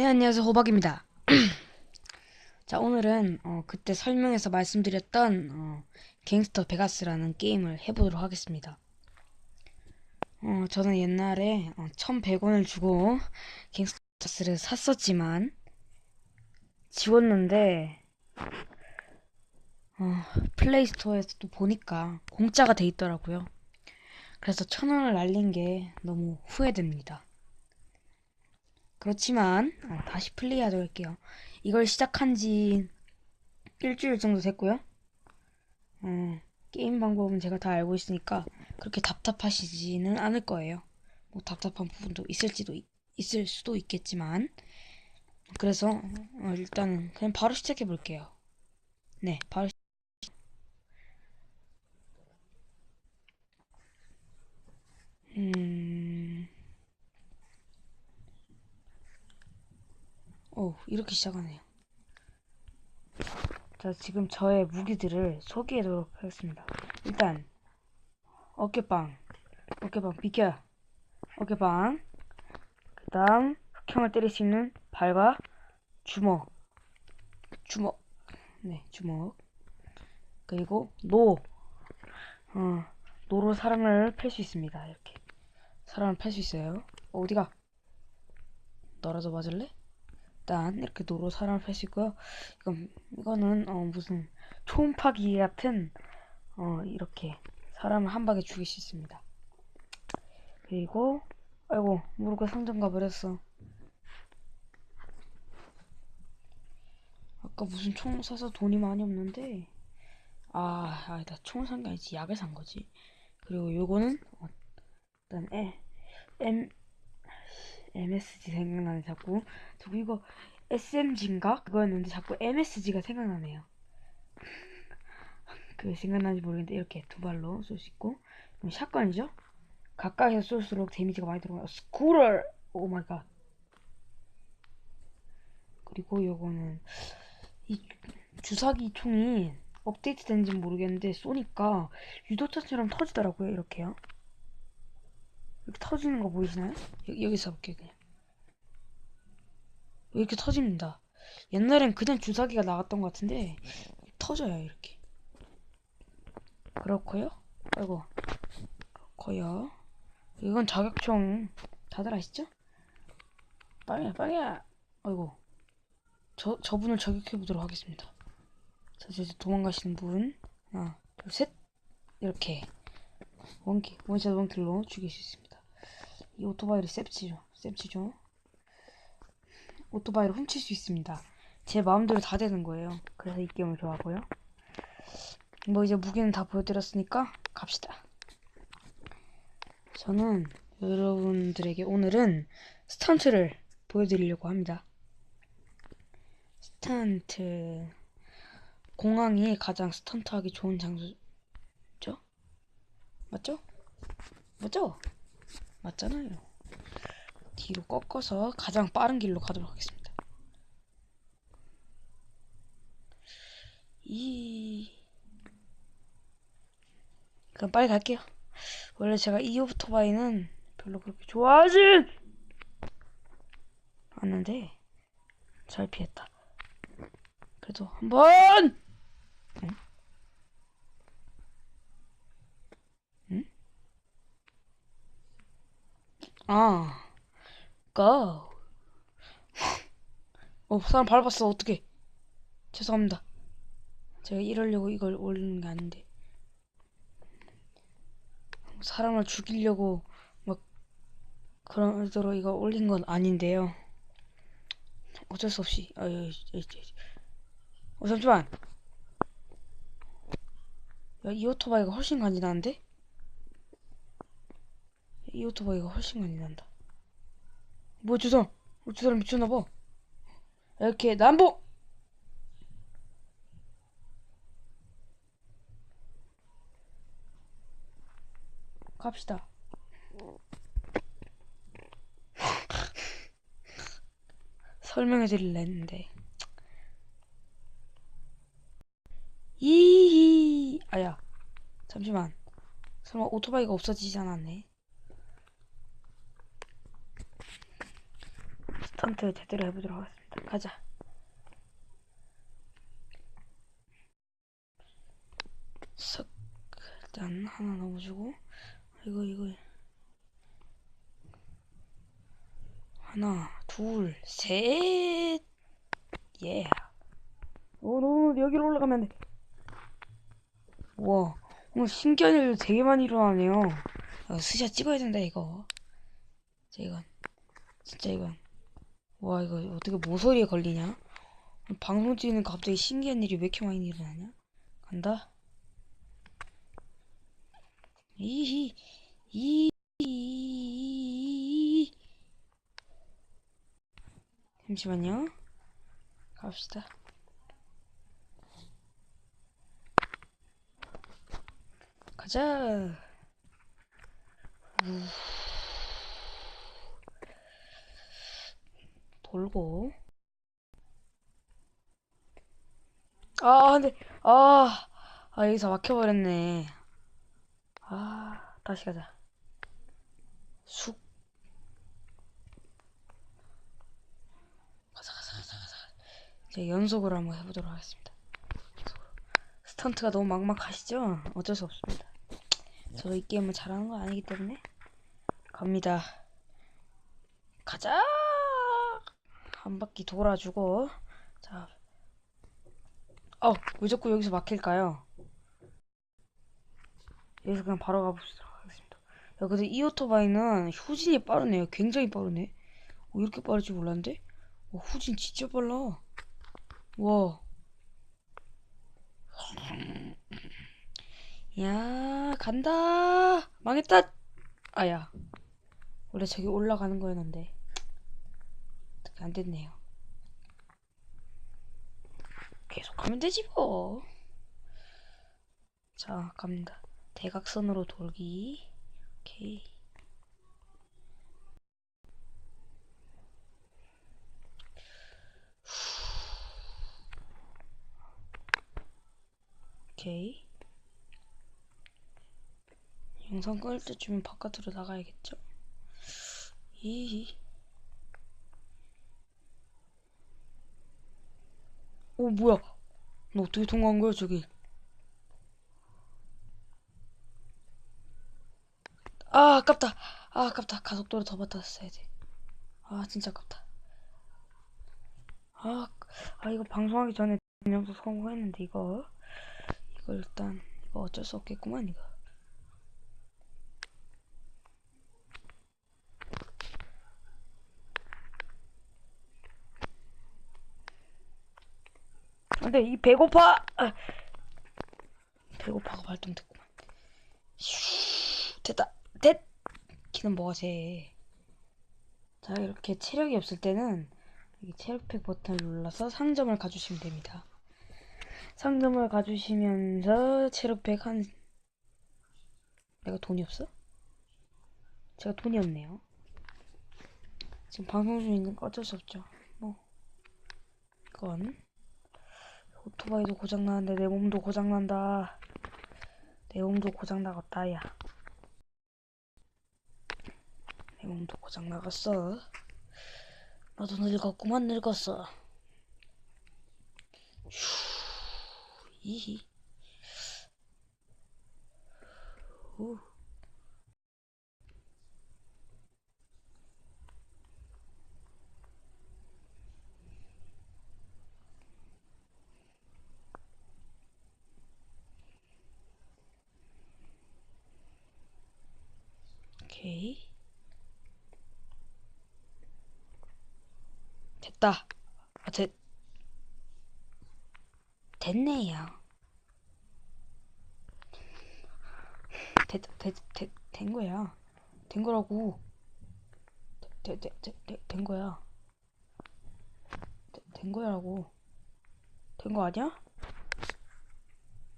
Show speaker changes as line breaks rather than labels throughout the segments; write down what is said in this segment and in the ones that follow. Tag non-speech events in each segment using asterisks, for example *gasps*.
네, 안녕하세요. 호박입니다. *clears throat* 자, 오늘은 어, 그때 설명해서 말씀드렸던 어, 갱스터 베가스라는 게임을 해보도록 하겠습니다. 어, 저는 옛날에 어, 1100원을 주고 갱스터 베가스를 샀었지만 지웠는데 어, 플레이스토어에서 또 보니까 공짜가 돼 있더라고요. 그래서 1000원을 날린 게 너무 후회됩니다. 그렇지만 어, 다시 플레이하도록 할게요. 이걸 시작한 지 일주일 정도 됐고요. 어, 게임 방법은 제가 다 알고 있으니까 그렇게 답답하시지는 않을 거예요. 뭐 답답한 부분도 있을지도 있- 있을 수도 있겠지만 그래서 어, 일단은 그냥 바로 시작해 볼게요. 네, 바로 이렇게 시작하네요. 자, 지금 저의 무기들을 소개하도록 하겠습니다. 일단, 어깨빵. 어깨빵, 비켜. 어깨빵. 그 다음, 흑형을 때릴 수 있는 발과 주먹. 주먹. 네, 주먹. 그리고, 노. 어, 노로 사람을 팰 수 있습니다. 이렇게. 사람을 팰 수 있어요. 어디가? 너라도 맞을래? 일단 이렇게 노로 사람을 있고요. 이건 이거는 어 무슨 초음파기 같은 어 이렇게 사람을 한 방에 죽일 수 있습니다. 그리고 아이고 모르고 상점 가버렸어. 아까 무슨 총 사서 돈이 많이 없는데 아 아니다 총을 산 게 아니지 약을 산 거지. 그리고 요거는 어, 일단 에 M MSG 생각나네 자꾸. 자꾸 이거 SMG인가? 그거였는데 자꾸 MSG가 생각나네요. 그 생각나는지 모르겠는데 이렇게 두 발로 쏠 수 있고. 이건 샷건이죠? 가까이서 쏠수록 데미지가 많이 들어가요. 스쿠럴! 오 마이 갓. 그리고 요거는 이 주사기 총이 업데이트 된지는 모르겠는데 쏘니까 유도차처럼 터지더라고요 이렇게요 이렇게 터지는 거 보이시나요? 여, 여기서 볼게요 그냥. 이렇게 터집니다. 옛날엔 그냥 주사기가 나갔던 것 같은데 터져요 이렇게. 그렇고요. 아이고. 그렇고요. 이건 자격총 다들 아시죠? 빨리 빨리 아이고. 저, 저분을 저격해 보도록 하겠습니다. 자 이제 도망가시는 분. 하나 둘 셋. 이렇게. 원킬 원샷 원킬로 죽일 수 있습니다 이 오토바이를 셉치죠. 셉치죠. 오토바이를 훔칠 수 있습니다. 제 마음대로 다 되는 거예요. 그래서 이 게임을 좋아하고요. 뭐 이제 무기는 다 보여드렸으니까 갑시다. 저는 여러분들에게 오늘은 스턴트를 보여드리려고 합니다. 스턴트 공항이 가장 스턴트하기 좋은 장소죠? 맞죠? 맞죠? 맞잖아요. 뒤로 꺾어서 가장 빠른 길로 가도록 하겠습니다. 이 그럼 빨리 갈게요. 원래 제가 이 오토바이는 별로 그렇게 좋아하진 않는데 잘 피했다. 그래도 한번 응? 응? 아, 고. 어, 사람 밟았어. 어떡해. 죄송합니다. 제가 이러려고 이걸 올리는 게 아닌데. 사람을 죽이려고 막 그러도록 이거 올린 건 아닌데요. 어쩔 수 없이. 아, 예, 예, 예. 어, 잠시만. 야, 이 오토바이가 훨씬 간지나는데? 이 오토바이가 훨씬 난다. 뭐야, 저 사람? 어, 저 사람 미쳤나봐. 이렇게, 남보! 갑시다. 설명해 드릴라 했는데. 이히, 아야. 잠시만. 설마 오토바이가 없어지지 않았네. 스턴트 제대로 해보도록 하겠습니다. 가자. 석 일단 하나 넣어주고 이거 이거 하나 둘셋 예. 오너 여기로 올라가면 돼. 와 오늘 신기한 일도 되게 많이 일어나네요. 야, 스샷 찍어야 된다 이거. 진짜 이건 진짜 이건 와 이거 어떻게 모서리에 걸리냐? 방송 찍는 갑자기 신기한 일이 왜 이렇게 많이 일어나냐? 간다. 이히 이 잠시만요. 갑시다. 가자. 우. 돌고. 아, 근데, 아, 아, 여기서 막혀버렸네. 아, 다시 가자. 쑥. 가자, 가자, 가자, 가자. 이제 연속으로 한번 해보도록 하겠습니다. 스턴트가 너무 막막하시죠? 어쩔 수 없습니다. 저 이 게임을 잘하는 거 아니기 때문에 갑니다. 가자! 한 바퀴 돌아주고 자, 어, 왜 자꾸 여기서 막힐까요? 여기서 그냥 바로 가보도록 하겠습니다. 야, 근데 이 오토바이는 후진이 빠르네요. 굉장히 빠르네. 어, 이렇게 빠를지 몰랐는데? 어, 후진 진짜 빨라. 와. 야, 간다. 망했다. 아야. 원래 저기 올라가는 거였는데. 안 됐네요. 계속 가면 되지 뭐. 자, 갑니다. 대각선으로 돌기. 오케이. 오케이. 영상 끊을 때쯤은 바깥으로 나가야겠죠? 이. 오, 뭐야? 너 어떻게 통과한 거야, 저기? 아, 아깝다. 아, 아깝다. 가속도를 더 받았어야 돼. 아, 진짜 아깝다. 아, 아, 이거 방송하기 전에 영상 성공했는데, 이거. 이거 일단, 이거 어쩔 수 없겠구만, 이거. 근데 이 배고파! 아. 배고파가 발동됐구만. 슈, 됐다. 됐! 키는 뭐가 제. 자, 이렇게 체력이 없을 때는 여기 체력팩 버튼을 눌러서 상점을 가주시면 됩니다. 상점을 가주시면서 체력팩 한 내가 돈이 없어? 제가 돈이 없네요. 지금 방송 중이니까 어쩔 수 없죠. 뭐 이건 오토바이도 고장나는데 내 몸도 고장난다. 내 몸도 고장나갔다, 야. 내 몸도 고장나갔어. 나도 늙었구만, 늙었어. 휴, 이히. 후. 오케이. 됐다. 아, 됐, 됐네요. 됐, 됐, 됐, 된 거야. 된 거라고. 됐, 됐, 됐, 됐, 된 거야. 됐, 된 거야라고. 된 거 아니야?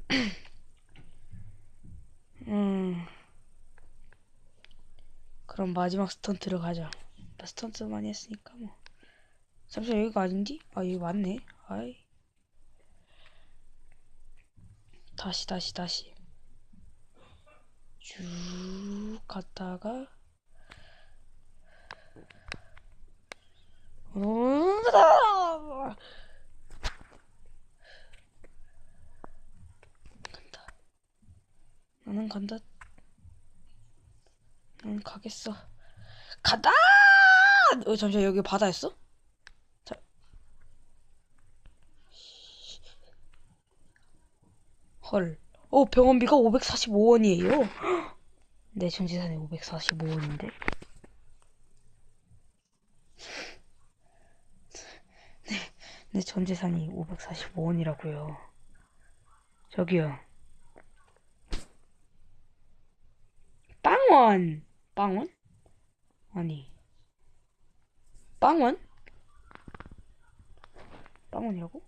*clears throat* 음. 그럼 마지막 스턴트를 가자. 나 스턴트 많이 했으니까 뭐. 잠시만 여기가 아닌디? 아 여기 맞네. 아이. 다시 다시 다시. 쭉 갔다가 간다. 나는 간다. 난 가겠어. 간다! 어, 잠시만, 여기 바다였어? 자. 헐. 어, 병원비가 545원이에요. *gasps* 내 전재산이 545원인데. 네, 내 전재산이 545원이라고요. 저기요. 빵원! 빵원? 아니. 빵원? 빵원이라고?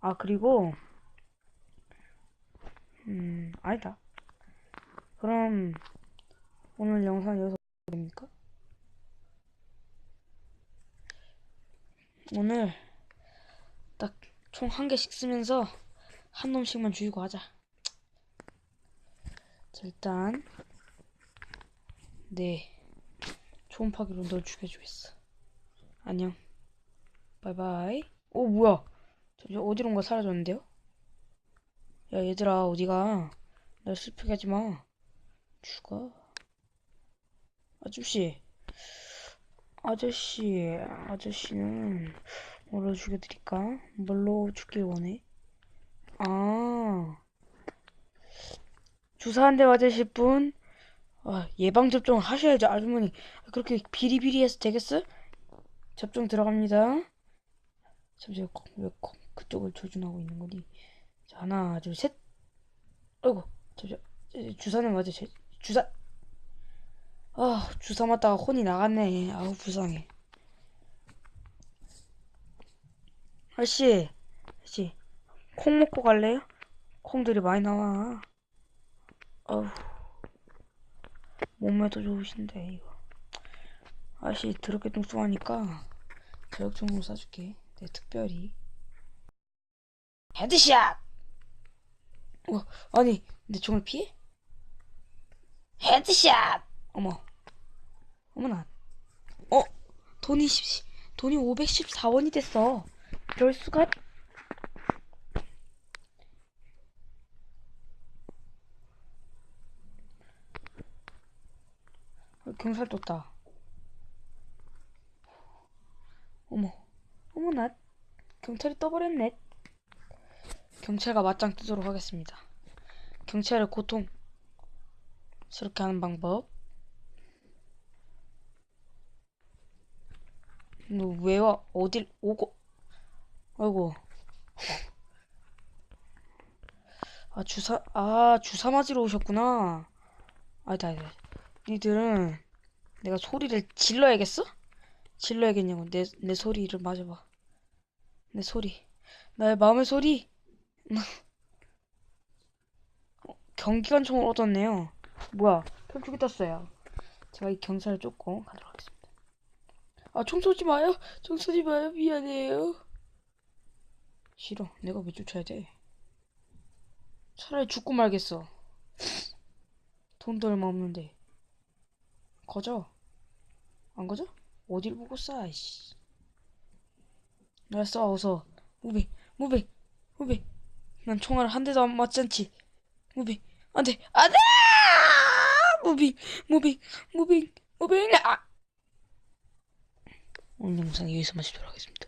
아, 그리고, 음, 아니다. 그럼, 오늘 영상 여기서 됩니까? 오늘, 딱, 총 한 개씩 쓰면서, 한 놈씩만 죽이고 하자. 자, 일단, 네. 초음파기로 널 죽여주겠어. 안녕. 바이바이. 오, 뭐야. 잠시 어디론가 뭐 사라졌는데요? 야, 얘들아, 어디가? 날 슬프게 하지 마. 죽어. 아저씨. 아저씨, 아저씨는 뭘로 죽여드릴까? 뭘로 죽길 원해? 아. 주사 한 대 맞으실 분? 아, 예방접종 하셔야죠, 아주머니. 그렇게 비리비리해서 되겠어? 접종 들어갑니다. 잠시만, 거- 왜 거- 그쪽을 조준하고 있는 거니? 자, 하나, 둘, 셋. 아이고, 잠시만. 에, 주사는 맞아, 제, 주사. 아, 주사 맞다가 혼이 나갔네. 아우, 불쌍해. 아저씨, 아저씨, 콩 먹고 갈래요? 콩들이 많이 나와. 아우. 몸매도 좋으신데 이거. 아씨 더럽게 뚱뚱하니까 좀 싸줄게. 내 특별히. 헤드샷! 어 아니 내 총을 피해? 헤드샷! 어머. 어머나. 어? 돈이 10, 돈이 514원이 됐어. 이럴 수가 경찰 떴다. 어머, 어머나, 경찰이 떠버렸네. 경찰과 맞짱 뜨도록 하겠습니다. 경찰을 고통스럽게 하는 방법. 너 왜 와? 어딜 오고? 아이고. 아 주사 아 주사 맞으러 오셨구나. 아니다 아니다. 니들은 내가 소리를 질러야겠어? 질러야겠냐고. 내, 내 소리를 맞아봐. 내 소리. 나의 마음의 소리? 어, 경기관총을 얻었네요. 뭐야? 편쪽이 떴어요. 제가 이 경찰을 쫓고 가도록 하겠습니다. 아 총 쏘지 마요. 총 쏘지 마요. 미안해요. 싫어. 내가 왜 쫓아야 돼? 차라리 죽고 말겠어. 돈도 얼마 없는데 거져. 안 거져? 어딜 보고 쏴, 이씨. 날 쏴, 어서. 무빙, 무빙, 무빙. 난 총알을 한 대도 안 맞지 않지. 무빙, 안 돼, 안 돼! 무빙, 무빙, 무빙, 무빙, 아! 오늘 영상 여기서 마치도록 하겠습니다.